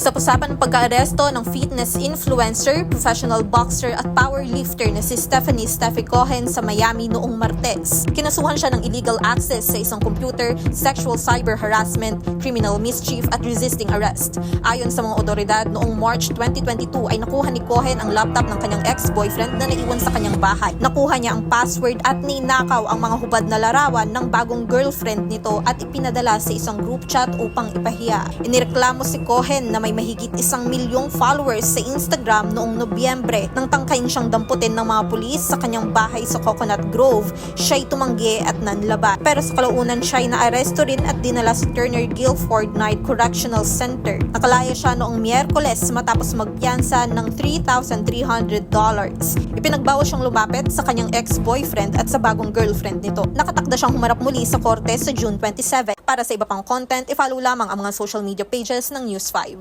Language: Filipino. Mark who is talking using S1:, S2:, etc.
S1: Usap-usapan ang pagka-aresto ng fitness influencer, professional boxer at powerlifter na si Stephanie Steffi Cohen sa Miami noong Martes. Kinasuhan siya ng illegal access sa isang computer, sexual cyber harassment, criminal mischief at resisting arrest. Ayon sa mga otoridad, noong March 2022 ay nakuha ni Cohen ang laptop ng kanyang ex-boyfriend na naiwan sa kanyang bahay. Nakuha niya ang password at ninakaw ang mga hubad na larawan ng bagong girlfriend nito at ipinadala sa isang group chat upang ipahiya. Inireklamo si Cohen na may mahigit isang milyong followers sa Instagram noong Nobyembre nang tangkayin siyang damputin ng mga pulis sa kanyang bahay sa Coconut Grove. Siya'y tumanggi at nanlaban. Pero sa kalaunan siya'y naaresto rin at dinala sa Turner Guilford Night Correctional Center. Nakalaya siya noong Miyerkules matapos magpiyansa ng $3,300. Ipinagbawa siyang lumapit sa kanyang ex-boyfriend at sa bagong girlfriend nito. Nakatakda siyang humarap muli sa korte sa June 27. Para sa iba pang content, i-follow lamang ang mga social media pages ng News 5.